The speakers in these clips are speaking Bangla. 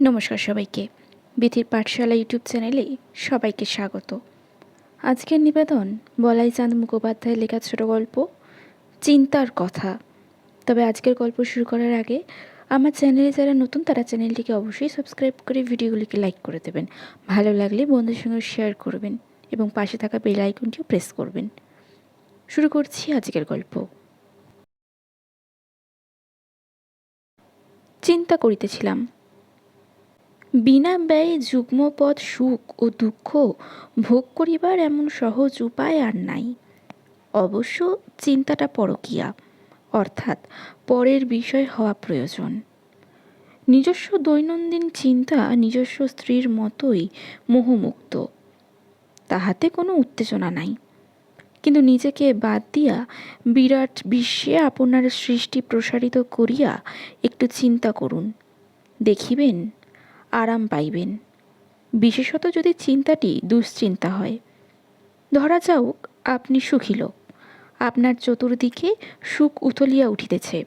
নমস্কার সবাইকে। বিথির পাঠশালা ইউটিউব চ্যানেলে সবাইকে স্বাগত। আজকের নিবেদন বলাই চাঁদ মুখোপাধ্যায়ের লেখা ছোট গল্প, চিন্তার কথা। তবে আজকের গল্প শুরু করার আগে আমার চ্যানেলে যারা নতুন, তারা চ্যানেলটিকে অবশ্যই সাবস্ক্রাইব করে ভিডিওগুলিকে লাইক করে দেবেন। ভালো লাগলে বন্ধুর সঙ্গে শেয়ার করবেন এবং পাশে থাকা বেল আইকনটিও প্রেস করবেন। শুরু করছি আজকের গল্প। চিন্তা করিতেছিলাম। বিনা ব্যয়ে যুগ্মপদ সুখ ও দুঃখ ভোগ করিবার এমন সহজ উপায় আর নাই। অবশ্য চিন্তাটা পরকীয়া, অর্থাৎ পরের বিষয় হওয়া প্রয়োজন। নিজস্ব দৈনন্দিন চিন্তা নিজস্ব স্ত্রীর মতোই মোহমুক্ত, তাহাতে কোনো উত্তেজনা নাই। কিন্তু নিজেকে বাদ দিয়া বিরাট বিশ্বে আপনার সৃষ্টি প্রসারিত করিয়া একটু চিন্তা করুন, দেখিবেন আরাম পাইবেন। বিশেষত যদি চিন্তাটি দুশ্চিন্তা হয়। ধরা যাওক আপনি সুখী লোক। আপনার চতুর্দিকে সুখ উথলিয়া উঠিতেছে।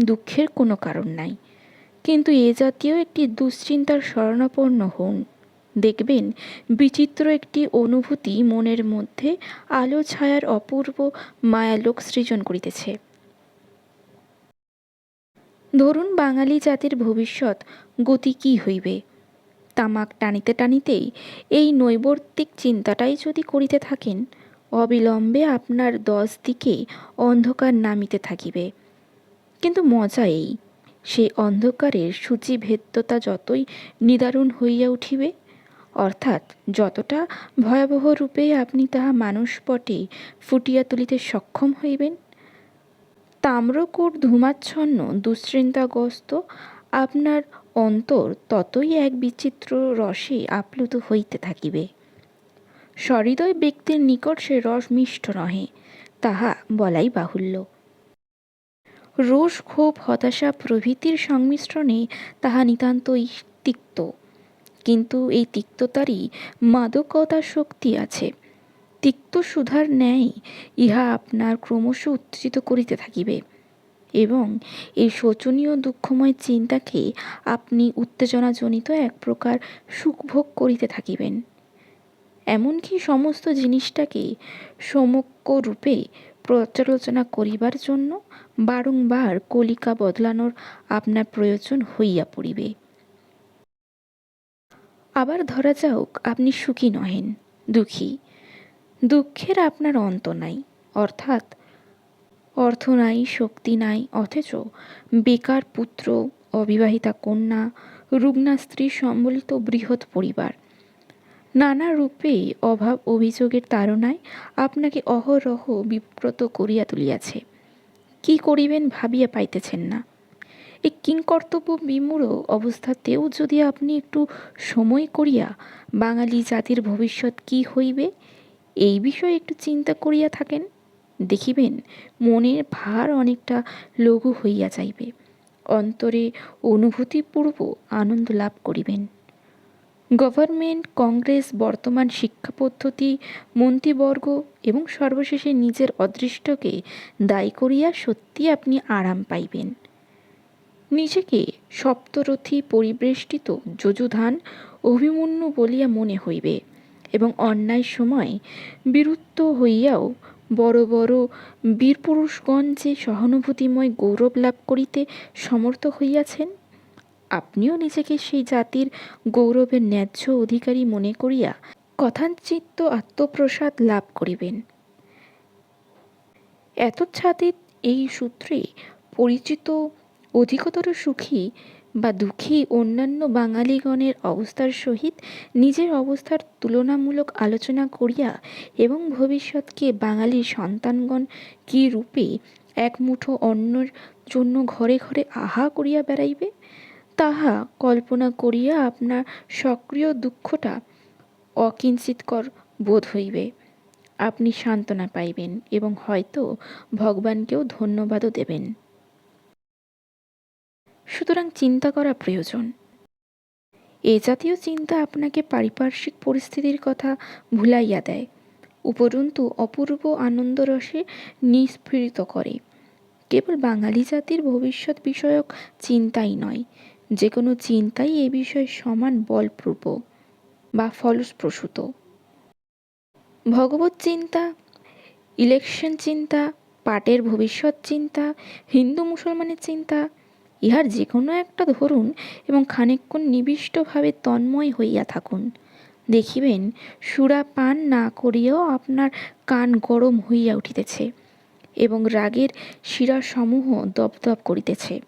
দুঃখের কোনো কারণ নাই। কিন্তু এ জাতীয় একটি দুশ্চিন্তার শরণাপন্ন হন দেখবেন, বিচিত্র একটি অনুভূতি মনের মধ্যে আলো ছায়ার অপূর্ব মায়ালোক সৃজন করিতেছে। ধরুন বাঙালি জাতির ভবিষ্যৎ, গতি কী হইবে? তামাক টানিতে টানিতেই এই নৈবর্তিক চিন্তাটাই যদি করিতে থাকেন, অবিলম্বে আপনার দশ দিকে অন্ধকার নামিতে থাকিবে। কিন্তু মজা এই সেই অন্ধকারের সূচিভেদ্যতা যতই নিদারুণ হইয়া উঠিবে, অর্থাৎ যতটা ভয়াবহ রূপে আপনি তাহা মানুষপটে ফুটিয়া তুলিতে সক্ষম হইবেন তাম্রকূট ধূমাচ্ছন্ন দুশ্চিন্তাগ্রস্ত, আপনার অন্তর ততই এক বিচিত্র রসে আপ্লুত হইতে থাকিবে। সহৃদয় ব্যক্তির নিকট সে রস মিষ্ট নহে, তাহা বলাই বাহুল্য। রোষ, ক্ষোভ, হতাশা প্রভৃতির সংমিশ্রণে তাহা নিতান্তই তিক্ত। কিন্তু এই তিক্ততারই মাদকতা শক্তি আছে। তিক্ত সুধার ন্যায় ইহা আপনার ক্রমশ উত্তেজিত করিতে থাকিবে এবং এই শোচনীয় দুঃখময় চিন্তাকে আপনি উত্তেজনাজনিত এক প্রকার সুখভোগ করিতে থাকিবেন। এমনকি সমস্ত জিনিসটাকে সমক্য রূপে পর্যালোচনা করিবার জন্য বারংবার কলিকা বদলানোর আপনার প্রয়োজন হইয়া পড়িবে। আবার ধরা যাওক আপনি সুখী নহেন, দুঃখী। দুঃখের আপনার অন্ত নাই, অর্থাৎ অর্থ নাই, শক্তি নাই, অথচ বেকার পুত্র, অবিবাহিতা কন্যা, রুগ্না স্ত্রী সম্বলিত বৃহৎ পরিবার। নানা রূপে অভাব অভিযোগের তাড়নায় আপনাকে অহরহ বিব্রত করিয়া তুলিয়াছে। কি করিবেন ভাবিয়া পাইতেছেন না। এই কিংকর্তব্য বিমূঢ় অবস্থাতেও যদি আপনি একটু সময় করিয়া বাঙালি জাতির ভবিষ্যৎ কি হইবে? এই বিষয়ে একটু চিন্তা করিয়া থাকেন, দেখিবেন মনের ভার অনেকটা লঘু হইয়া যাইবে। অন্তরে অনুভূতিপূর্ব আনন্দ লাভ করিবেন। গভর্নমেন্ট, কংগ্রেস, বর্তমান শিক্ষা পদ্ধতি, মন্ত্রীবর্গ এবং সর্বশেষে নিজের অদৃষ্টকে দায়ী করিয়া সত্যি আপনি আরাম পাইবেন। নিজেকে সপ্তরথী পরিবেষ্টিত যজুধান অভিমন্যু বলিয়া মনে হইবে। এবং অন্যায় সময় বিরুদ্ধ হইয়াও বড় বড় বীরপুরুষগণ যে সহানুভূতিময় গৌরব লাভ করিতে সমর্থ হইয়াছেন, আপনিও নিজেকে সেই জাতির গৌরবের ন্যায্য অধিকারী মনে করিয়া কথাঞ্চিত্ত আত্মপ্রসাদ লাভ করিবেন। এতচ্ছাদিত এই সূত্রে পরিচিত অধিকতর সুখী বা দুঃখী অন্যান্য বাঙালিগণের অবস্থার সহিত নিজের অবস্থার তুলনামূলক আলোচনা করিয়া এবং ভবিষ্যৎকে বাঙালির সন্তানগণ কী রূপে এক মুঠো অন্যর জন্য ঘরে ঘরে আহা করিয়া বেড়াইবে? তাহা কল্পনা করিয়া আপনার সক্রিয় দুঃখটা অকিঞ্চিৎকর বোধ হইবে। আপনি সান্ত্বনা পাইবেন এবং হয়তো ভগবানকেও ধন্যবাদও দেবেন। সুতরাং চিন্তা করা প্রয়োজন। এ জাতীয় চিন্তা আপনাকে পারিপার্শ্বিক পরিস্থিতির কথা ভুলাইয়া দেয়। উপরন্তু অপূর্ব আনন্দরসে নিস্ফীড়িত করে। কেবল বাঙালি জাতির ভবিষ্যৎ বিষয়ক চিন্তাই নয় যে কোনো চিন্তাই এ বিষয়ে সমান বলপ্রূপ বা ফলপ্রসূত। ভগবত চিন্তা, ইলেকশন চিন্তা, পাটের ভবিষ্যৎ চিন্তা, হিন্দু মুসলমানের চিন্তা ইহার যে কোনো একটা ধরুন এবং খানিকক্ষণ নিবিষ্টভাবে তন্ময় হইয়া থাকুন। দেখিবেন, সুরা পান না করিয়াও আপনার কান গরম হইয়া উঠিতেছে এবং রাগের শিরাসমূহ দপদপ করিতেছে।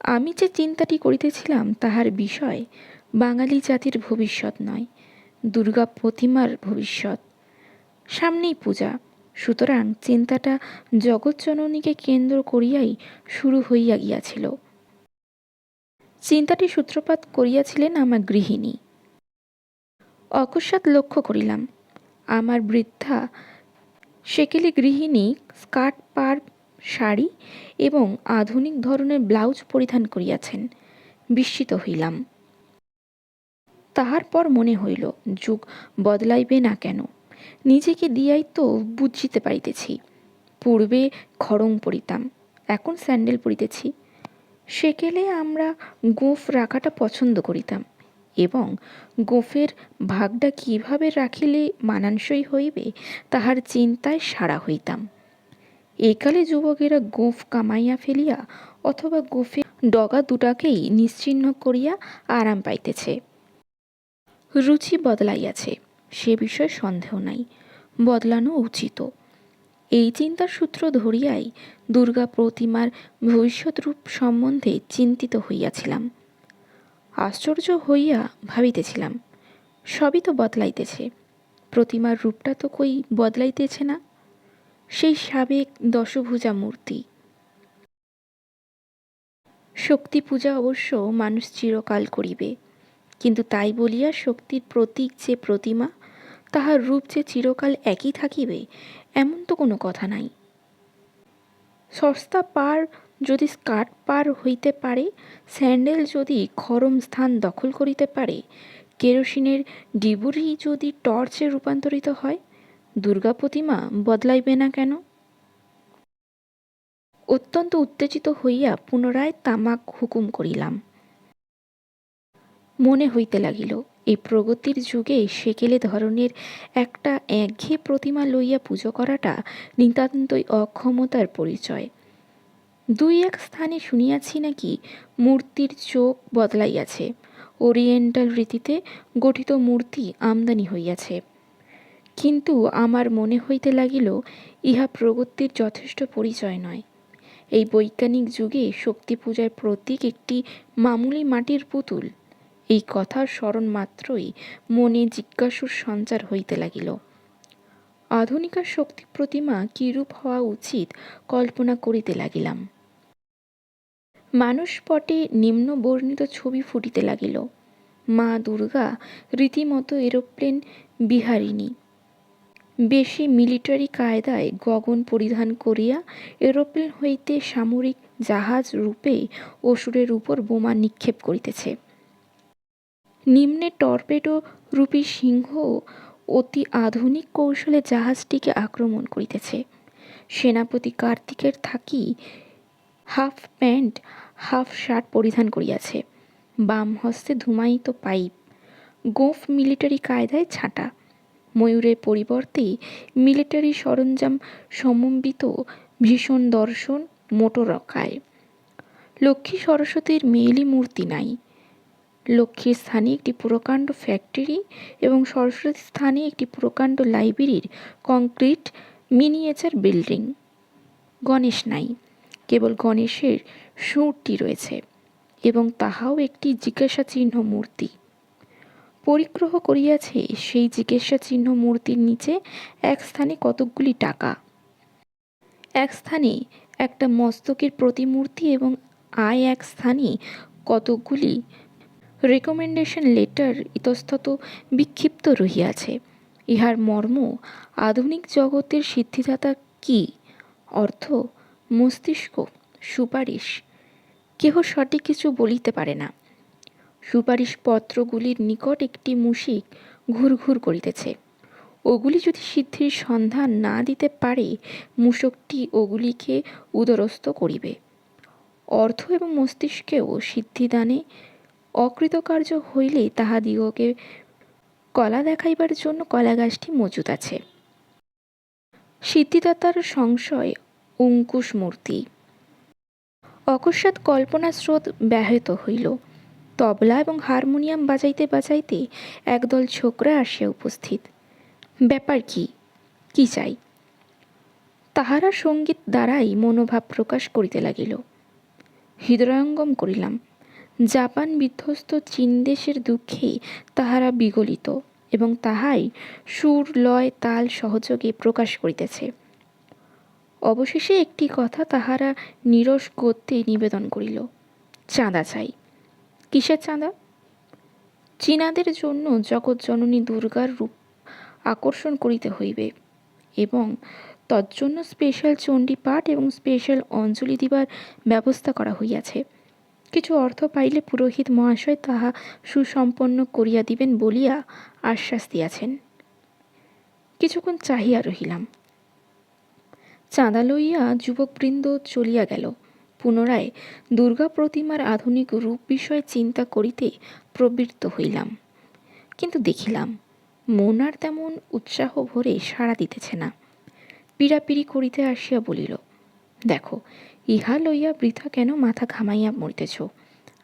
আমি যে চিন্তাটি করিতেছিলাম তাহার বিষয় বাঙালি জাতির ভবিষ্যৎ নয়, দুর্গা প্রতিমার ভবিষ্যৎ। সামনেই পূজা। সুতরাং চিন্তাটা জগৎজননীকে কেন্দ্র করিয়াই শুরু হইয়া গিয়াছিল। চিন্তাটি সূত্রপাত করিয়াছিলেন আমার গৃহিণী। অকস্মাৎ লক্ষ্য করিলাম, আমার বৃদ্ধা সেকেলে গৃহিণী স্কার্ট, পার, শাড়ি এবং আধুনিক ধরনের ব্লাউজ পরিধান করিয়াছেন। বিস্মিত হইলাম। তাহার পর মনে হইল, যুগ বদলাইবে না কেন? নিজেকে দিয়াই তো বুঝিতে পারিতেছি। পূর্বে খড়ং পরিতাম, এখন স্যান্ডেল পরিতেছি। সেকেলে আমরা গোঁফ রাখাটা পছন্দ করিতাম এবং গোঁফের ভাগটা কীভাবে রাখিলে মানানসই হইবে, তাহার চিন্তায় সারা হইতাম। একালে যুবকেরা গোঁফ কামাইয়া ফেলিয়া অথবা গোঁফে ডগা দুটাকেই নিশ্চিহ্ন করিয়া আরাম পাইতেছে। রুচি বদলাইয়াছে। সে বিষয়ে সন্দেহ নাই, বদলানো উচিত। এই চিন্তার সূত্র ধরিয়াই দুর্গা প্রতিমার ভবিষ্যৎ রূপ সম্বন্ধে চিন্তিত হইয়াছিলাম। আশ্চর্য হইয়া ভাবিতেছিলাম, সবই তো বদলাইতেছে, প্রতিমার রূপটা তো কই বদলাইতেছে না? সেই সাবেক দশভুজা মূর্তি। শক্তি পূজা অবশ্য মানুষ চিরকাল করিবে, কিন্তু তাই বলিয়া শক্তির প্রতীক যে প্রতিমা তাহার রূপ যে চিরকাল একই থাকিবে, এমন তো কোনো কথা নাই। সস্তা পার যদি স্কার্ট পার হইতে পারে, স্যান্ডেল যদি খরম স্থান দখল করিতে পারে, কেরোসিনের ডিবুরি যদি টর্চে রূপান্তরিত হয়, দুর্গা প্রতিমা বদলাইবে না কেন? অত্যন্ত উত্তেজিত হইয়া পুনরায় তামাক হুকুম করিলাম। মনে হইতে লাগিল এই প্রগতির যুগে সেকেলে ধরনের একটা একঘেয়ে প্রতিমা লইয়া পুজো করাটা নিতান্তই অক্ষমতার পরিচয়। দুই এক স্থানে শুনিয়াছি নাকি মূর্তির চোখ বদলাইয়াছে। ওরিয়েন্টাল রীতিতে গঠিত মূর্তি আমদানি হইয়াছে। কিন্তু আমার মনে হইতে লাগিল, ইহা প্রগতির যথেষ্ট পরিচয় নয়। এই বৈজ্ঞানিক যুগে শক্তি পূজার প্রতীক একটি মামুলি মাটির পুতুল। এই কথার স্মরণ মাত্রই মনে জিজ্ঞাসুর সঞ্চার হইতে লাগিল। আধুনিকার শক্তি প্রতিমা কিরূপ হওয়া উচিত কল্পনা করিতে লাগিলাম। মানুষ পটে নিম্ন বর্ণিত ছবি ফুটিতে লাগিল। মা দুর্গা রীতিমতো এরোপ্লেন বিহারিণী। বেশি মিলিটারি কায়দায় গগন পরিধান করিয়া এরোপ্লেন হইতে সামরিক জাহাজ রূপে অসুরের উপর বোমা নিক্ষেপ করিতেছে। নিম্নে টর্পেডো রূপী সিংহ অতি আধুনিক কৌশলে জাহাজটিকে আক্রমণ করিতেছে। সেনাপতি কার্তিকের থাকি হাফ প্যান্ট, হাফ শার্ট পরিধান করিয়াছে। বাম হস্তে ধুমায়িত পাইপ, গোফ মিলিটারি কায়দায় ছাঁটা। ময়ূরের পরিবর্তে মিলিটারি সরঞ্জাম সমন্বিত ভীষণ দর্শন মোটরকায় লক্ষ্মী সরস্বতীর মেয়েলি মূর্তি নাই। লক্ষ্মীর স্থানে একটি প্রকাণ্ড ফ্যাক্টরি এবং সরস্বতীর স্থানে একটি প্রকাণ্ড লাইব্রেরির কংক্রিট মিনিয়েচার বিল্ডিং গণেশ নাই, কেবল গণেশের সুরটি রয়েছে এবং তাহাও একটি জিজ্ঞাসা চিহ্ন মূর্তি। পরিগ্রহ করিয়াছে সেই জিজ্ঞাসা চিহ্ন মূর্তির নিচে এক স্থানে কতকগুলি টাকা। এক স্থানে একটা মস্তকের প্রতিমূর্তি এবং আয় এক স্থানে কতকগুলি রেকমেন্ডেশন লেটার ইতস্তত বিক্ষিপ্ত রহিয়াছে। ইহার মর্ম, আধুনিক জগতের সিদ্ধিদাতা কি? অর্থ, মস্তিষ্ক, সুপারিশ। কেহ সঠিক কিছু বলিতে পারে না। সুপারিশ পত্রগুলির নিকট একটি মুশিক ঘুরঘুর করিতেছে। ওগুলি যদি সিদ্ধির সন্ধান না দিতে পারে মূষকটি ওগুলিকে উদরস্থ করিবে। অর্থ এবং মস্তিষ্কেও সিদ্ধিদানে অকৃতকার্য হইলে তাহাদিগকে কলা দেখাইবার জন্য কলা গাছটি মজুদ আছে। সিদ্ধিদাতার সংশয়, অঙ্কুশ মূর্তি। অকস্মাৎ কল্পনা স্রোত ব্যাহত হইল। তবলা এবং হারমোনিয়াম বাজাইতে বাজাইতে একদল ছোকরা আসিয়া উপস্থিত। ব্যাপার কি? কি চাই? তাহারা সংগীত দ্বারাই মনোভাব প্রকাশ করিতে লাগিল। হৃদয়ঙ্গম করিলাম। জাপান বিধ্বস্ত চীন দেশের দুঃখে তাহারা বিগলিত এবং তাহাই সুর, লয়, তাল সহযোগে প্রকাশ করিতেছে। অবশেষে একটি কথা তাহারা নিরস গত্যে নিবেদন করিল, চাঁদা চাই। কিসের চাঁদা? চীনাদের জন্য জগৎ জননী দুর্গার রূপ আকর্ষণ করিতে হইবে এবং তজ্জন্য স্পেশাল চণ্ডী পাঠ এবং স্পেশাল অঞ্জলি দিবার ব্যবস্থা করা হইয়াছে। কিছু অর্থ পাইলে পুরোহিত মহাশয় তাহা সুসম্পন্ন করিয়া দিবেন বলিয়া আশ্বাস দিয়াছেন। কিছুক্ষণ চাহিয়া রহিলাম। চাঁদা লইয়া যুবকবৃন্দ চলিয়া গেল। পুনরায় দুর্গা প্রতিমার আধুনিক রূপ বিষয়ে চিন্তা করিতে প্রবৃত্ত হইলাম। কিন্তু দেখিলাম, মন আর তেমন উৎসাহ ভরে সাড়া দিতেছে না। পীড়াপিড়ি করিতে আসিয়া বলিল, দেখো ইহা লইয়া বৃথা কেন মাথা ঘামাইয়া মরিতেছ?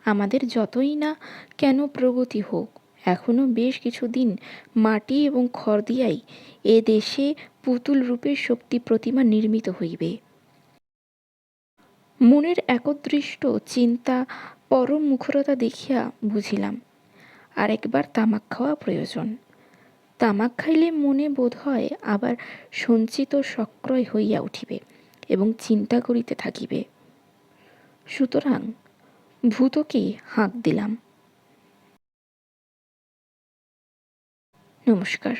আমাদের যতই না কেন প্রগতি হোক এখনও বেশ কিছুদিন মাটি এবং খড় দিয়াই এ দেশে পুতুল রূপে শক্তি প্রতিমা নির্মিত হইবে। মনের একদৃষ্ট চিন্তা পরম মুখরতা দেখিয়া বুঝিলাম আর একবার তামাক খাওয়া প্রয়োজন। তামাক খাইলে মনে বোধ হয় আবার সঞ্চিত সক্রয় হইয়া উঠিবে। এবং চিন্তা করিতে থাকিবে। সুতরাং ভূতকে হাঁক দিলাম। নমস্কার।